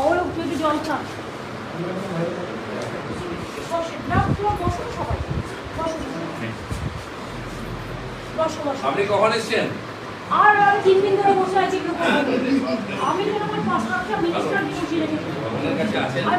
অবলোক যদি জল চান। বসে বসো বসো বসো। আপনি কখন এসছেন? আর আমি তিন দিন ধরে বসে আছি। আমি আমার পাঁচ লাখটা মিনিস্টার বসিয়ে রেখেছি। আর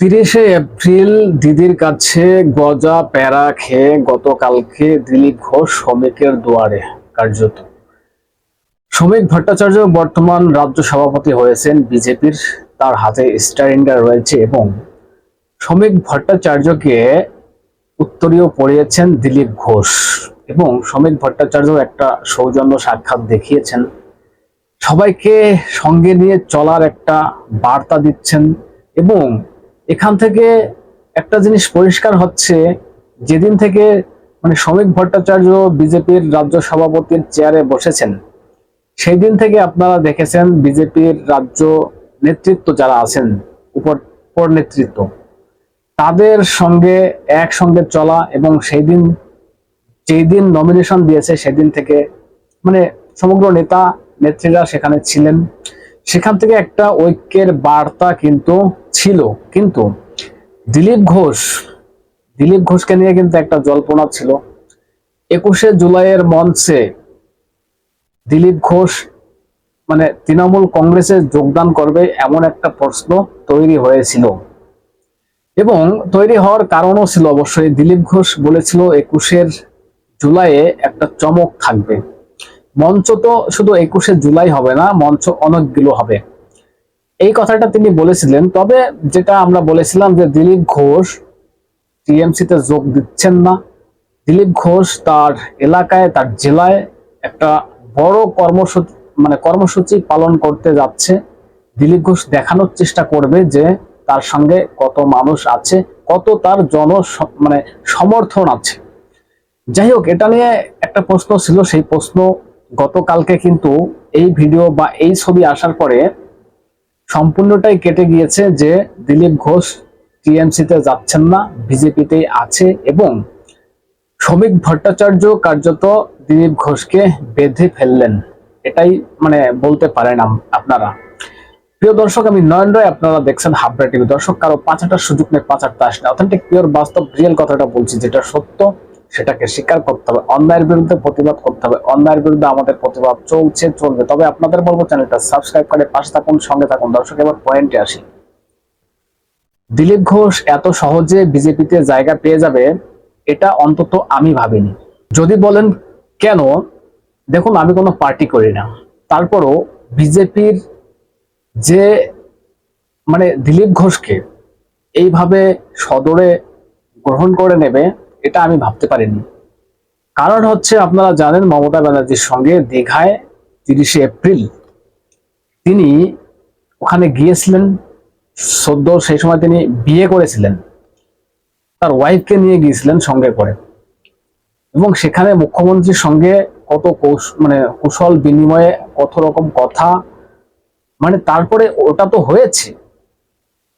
তিরিশে এপ্রিল দিদির কাছে গজা, প্যারা খেয়ে গতকালকে দিলীপ ঘোষ শ্রমিকের দুয়ারে কার্যত। শ্রমিক ভট্টাচার্য বর্তমান রাজ্য সভাপতি হয়েছেন বিজেপির, তার হাতে স্টারিংটা রয়েছে এবং শ্রমিক ভট্টাচার্যকে উত্তরীয় পড়িয়েছেন দিলীপ ঘোষ এবং শ্রমিক ভট্টাচার্য একটা সৌজন্য সাক্ষাৎ দেখিয়েছেন। সবাইকে সঙ্গে নিয়ে চলার একটা বার্তা দিচ্ছেন এবং এখান থেকে একটা জিনিস পরিষ্কার হচ্ছে, যেদিন থেকে মানে শ্রমিক ভট্টাচার্য বিজেপির রাজ্য সভাপতির চেয়ারে বসেছেন সেই দিন থেকে আপনারা দেখেছেন বিজেপির রাজ্য নেতৃত্ব যারা আছেন, উপর নেতৃত্ব, তাদের সঙ্গে একসঙ্গে চলা এবং সেই দিন যেই দিন নমিনেশন দিয়েছে সেদিন থেকে মানে সমগ্র নেতা, নেত্রীরা সেখানে ছিলেন। সেখান থেকে একটা ঐক্যের বার্তা কিন্তু ছিল। কিন্তু দিলীপ ঘোষ, দিলীপ ঘোষকে নিয়ে কিন্তু একটা জল্পনা ছিল। একুশে জুলাইয়ের মঞ্চে দিলীপ ঘোষ মানে তৃণমূল কংগ্রেসে যোগদান করবে এমন একটা প্রশ্ন তৈরি হয়েছিল। এবং তৈরি হওয়ার কারণও ছিল অবশ্যই। দিলীপ ঘোষ বলেছিল, একুশের জুলাইয়ে একটা চমক থাকবে। মঞ্চ তো শুধু একুশে জুলাই হবে না, মঞ্চ অনেকগুলো হবে। এই কথাটা তিনি বলেছিলেন, তবে যেটা আমরা বলেছিলাম যে দিলীপ ঘোষ টিএমসিতে যোগ দিচ্ছেন না। দিলীপ ঘোষ তার এলাকায়, তার জেলায় একটা বড় কর্মসূচি মানে কর্মসূচি পালন করতে যাচ্ছে। দিলীপ ঘোষ দেখানোর চেষ্টা করবে যে তার সঙ্গে কত মানুষ আছে, কত তার জন মানে সমর্থন আছে। যাই হোক, এটা নিয়ে একটা প্রশ্ন ছিল, সেই প্রশ্ন গতকালকে কিন্তু এই ভিডিও বা এই ছবি আসার পরে সম্পূর্ণটাই কেটে গিয়েছে যে দিলীপ ঘোষ টিএমসিতে যাচ্ছেন না, বিজেপিতেই আছে এবং শ্রমিক ভট্টাচার্য কার্যত দিলীপ ঘোষকে বেঁধে ফেললেন। এটাই মানে বলতে পারেন আপনারা। প্রিয় দর্শক, আমি নয়ন রায়, আপনারা দেখছেন হাবড়া টিভি। দর্শক, কারও পাঁচাটার সুযোগ নেই পাঁচ পাঁচারটা আসলে অথেন্টিক পিওর বাস্তব রিয়েল কথাটা বলছি, যেটা সত্য। সেটাকে স্বীকার করতে হবে, অন্যায়ের বিরুদ্ধে প্রতিবাদ করতে হবে, অন্যায়ের বিরুদ্ধে আমাদের প্রতিবাদ চলছে, চলবে। তবে আপনাদের বলব চ্যানেলটা সাবস্ক্রাইব করে পাশে থাকুন, সঙ্গে থাকুন। দর্শক, এবার পয়েন্টে আসি। দিলীপ ঘোষ এত সহজে বিজেপিতে জায়গা পেয়ে যাবে, এটা অন্তত আমি ভাবিনি। যদি বলেন কেন, দেখুন, আমি কোনো পার্টি করি না। তারপরও বিজেপির যে মানে দিলীপ ঘোষকে এইভাবে সদরে গ্রহণ করে নেবে এটা আমি ভাবতে পারিনি। কারণ হচ্ছে আপনারা জানেন মমতা ব্যানার্জির সঙ্গে দীঘায় তিরিশে এপ্রিল তিনি ওখানে গিয়েছিলেন, সদ্য সেই সময় তিনি বিয়ে করেছিলেন। তার ওয়াইফকে নিয়ে গিয়েছিলেন সঙ্গে করে। এবং সেখানে মুখ্যমন্ত্রীর সঙ্গে কত কৌশ- মানে কুশল বিনিময়ে কত রকম কথা মানে তারপরে ওটা তো হয়েছে।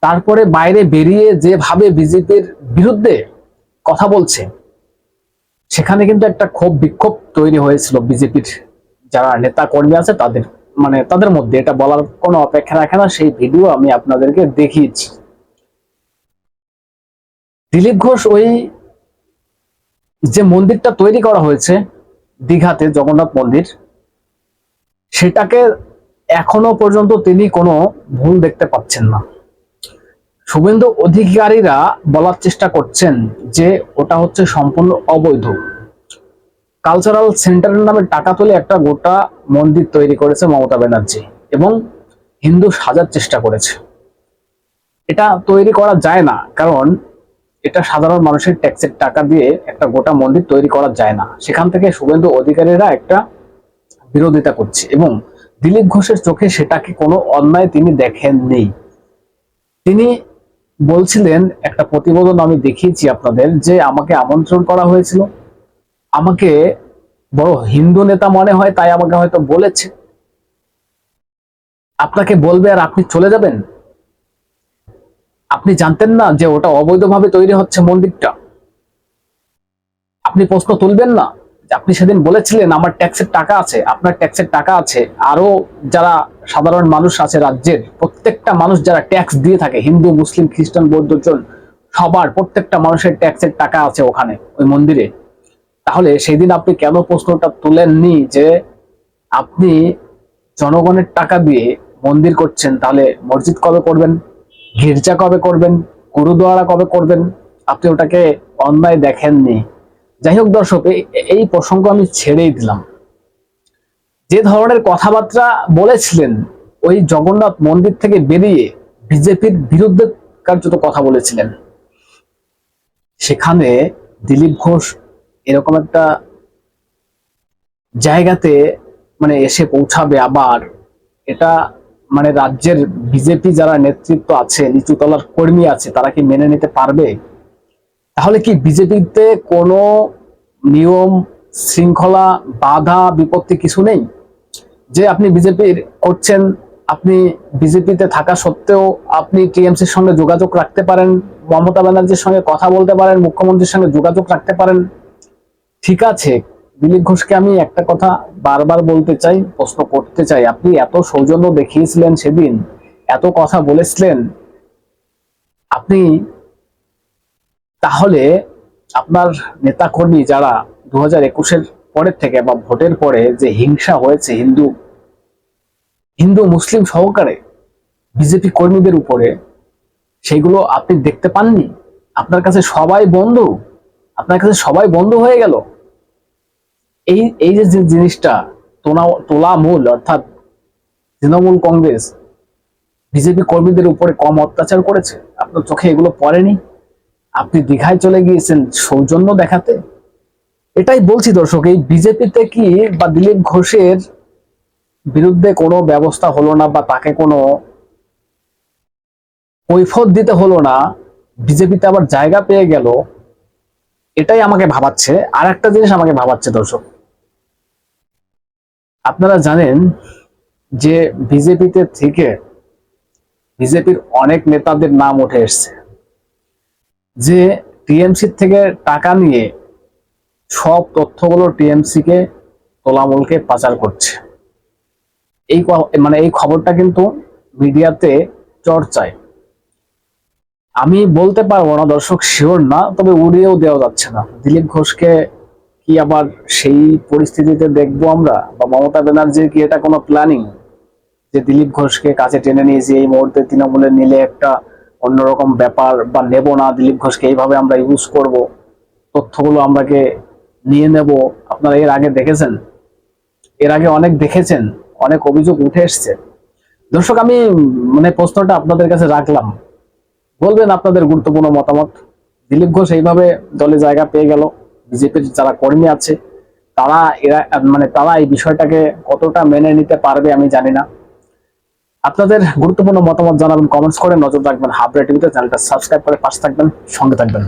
তারপরে বাইরে বেরিয়ে যেভাবে বিজেপির বিরুদ্ধে কথা বলছে, সেখানে কিন্তু একটা ক্ষোভ বিক্ষোভ তৈরি হয়েছিল বিজেপির যারা নেতা কর্মী আছে তাদের মানে তাদের মধ্যে। এটা বলার কোনো অপেক্ষা রাখে না, সেই ভিডিও আমি আপনাদেরকে দেখিয়েছি। দিলীপ ঘোষ ওই যে মন্দিরটা তৈরি করা হয়েছে, দীঘাতে জগন্নাথ মন্দির, সেটাকে এখনও পর্যন্ত তিনি কোনো ভুল দেখতে পাচ্ছেন না। শুভেন্দু অধিকারীরা বলার চেষ্টা করছেন যে ওটা হচ্ছে সম্পূর্ণ অবৈধ। কালচারাল সেন্টারের নামে টাকা তুলে একটা গোটা মন্দির তৈরি করেছে মমতা ব্যানার্জি এবং হিন্দু সাজার চেষ্টা করেছে। এটা তৈরি করা যায় না, কারণ এটা সাধারণ মানুষের ট্যাক্সের টাকা দিয়ে একটা গোটা মন্দির তৈরি করা যায় না। সেখান থেকে শুভেন্দু অধিকারীরা একটা বিরোধিতা করছে এবং দিলীপ ঘোষের চোখে সেটাকে কোনো অন্যায় তিনি দেখেননি। তিনি বলছিলেন, একটা প্রতিবেদন আমি দেখিয়েছি আপনাদের যে আমাকে আমন্ত্রণ করা হয়েছিল। আমাকে বড় হিন্দু নেতা মনে হয়, তাই আমাকে হয়তো বলেছে। আপনাকে বলবে আর আপনি চলে যাবেন? আপনি জানতেন না যে ওটা অবৈধভাবে তৈরি হচ্ছে মন্দিরটা? আপনি প্রশ্ন তুলবেন না? আপনি সেদিন বলেছিলেন, আমার ট্যাক্সের টাকা আছে, আপনার ট্যাক্সের টাকা আছে। আরও যারা সাধারণ মানুষ আছে রাজ্যের, প্রত্যেকটা মানুষ যারা ট্যাক্স দিয়ে থাকে, হিন্দু, মুসলিম, খ্রিস্টান বৌদ্ধজন সবার প্রত্যেকটা মানুষের ট্যাক্সের টাকা আছে ওখানে, ওই মন্দিরে। তাহলে সেদিন আপনি কেন প্রশ্নটা তুলেননি যে আপনি জনগণের টাকা দিয়ে মন্দির করছেন, তাহলে মসজিদ কবে করবেন? গির্জা কবে করবেন? গুরুদুয়ারা কবে করবেন? আপনি ওটাকে অন্যায় দেখেননি। যাই হোক দর্শক এই- প্রসঙ্গ আমি ছেড়েই দিলাম। যে ধরনের কথাবার্তা বলেছিলেন, ওই জগন্নাথ মন্দির থেকে বেরিয়ে বিজেপির বিরুদ্ধে কার্যত কথা বলেছিলেন। সেখানে দিলীপ ঘোষ এরকম একটা জায়গাতে মানে এসে পৌঁছাবে আবার। এটা মানে রাজ্যের বিজেপি যারা নেতৃত্ব আছে, নিচুতলার কর্মী আছে, তারা কি মেনে নিতে পারবে? তাহলে কি বিজেপিতে কোনো নিয়ম, শৃঙ্খলা, বাধা, বিপত্তি কিছু নেই? যে আপনি বিজেপির করছেন, আপনি বিজেপিতে থাকা সত্ত্বেও আপনি টিএমসির সঙ্গে যোগাযোগ রাখতে পারেন, মমতা ব্যানার্জির সঙ্গে কথা বলতে পারেন, মুখ্যমন্ত্রীর সঙ্গে যোগাযোগ রাখতে পারেন। ঠিক আছে, দিলীপ ঘোষকে আমি একটা কথা বারবার বলতে চাই, প্রশ্ন করতে চাই। আপনি এত সৌজন্য দেখিয়েছিলেন সেদিন, এত কথা বলেছিলেন। আপনি তাহলে আপনার নেতাকর্মী যারা দু হাজার একুশের পরের থেকে বা ভোটের পরে যে হিংসা হয়েছে হিন্দু হিন্দু মুসলিম সহকারে বিজেপি কর্মীদের উপরে, সেগুলো আপনি দেখতে পাননি? আপনার কাছে সবাই বন্ধু? আপনার কাছে সবাই বন্ধ হয়ে গেল? এই এই যে জিনিসটা তোলা তোলা মূল, অর্থাৎ তৃণমূল কংগ্রেস বিজেপি কর্মীদের উপরে কম অত্যাচার করেছে, আপনার চোখে এগুলো পড়েনি? আপনি দীঘায় চলে গিয়েছেন সৌজন্য দেখাতে? এটাই বলছি দর্শক, এই বিজেপিতে কি বা দিলীপ ঘোষের বিরুদ্ধে কোনো ব্যবস্থা হলো না বা তাকে কোনো কৈফত দিতে হলো না, বিজেপিতে আবার জায়গা পেয়ে গেল, এটাই আমাকে ভাবাচ্ছে। আর একটা জিনিস আমাকে ভাবাচ্ছে দর্শক, আপনারা জানেন যে বিজেপিতে থেকে বিজেপির অনেক নেতাদের নাম উঠে এসছে। যে টিএমসি থেকে টাকা নিয়ে সব তথ্যগুলো টিএমসি কে তোলামূলকে পাচার করছে। এই মানে এই খবরটা কিন্তু মিডিয়াতে চর্চায়। আমি বলতে পারব না, দর্শক শিওর না, তবে উড়িয়েও দেওয়া যাচ্ছে না। দিলীপ ঘোষকে কি আবার সেই পরিস্থিতিতে দেখব আমরা? বা মমতা ব্যানার্জির কি এটা কোনো প্ল্যানিং যে দিলীপ ঘোষকে কাছে টেনে নিয়ে যে এই মুহূর্তে তৃণমূলে নিলে একটা অন্যরকম ব্যাপার বা নেব না দিলীপ ঘোষকে এইভাবে আমরা ইউজ করব, তথ্যগুলো আমরাকে নিয়ে নেব। আপনারা এর আগে দেখেছেন? এর আগে অনেক দেখেছেন, অনেক অভিযোগ উঠে এসছে। দর্শক, আমি মানে প্রশ্নটা আপনাদের কাছে রাখলাম। বলবেন আপনাদের গুরুত্বপূর্ণ মতামত? দিলীপ ঘোষ এইভাবে দলে জায়গা পেয়ে গেল বিজেপির যারা কর্মী আছে, তারা এরা মানে তারা এই বিষয়টাকে কতটা মেনে নিতে পারবে আমি জানি না। আপনাদের গুরুত্বপূর্ণ মতামত জানাবেন কমেন্টস করে নজর রাখবেন। হাবরা টিভিতে চ্যানেলটা সাবস্ক্রাইব করে পাশে থাকবেন, সঙ্গে থাকবেন।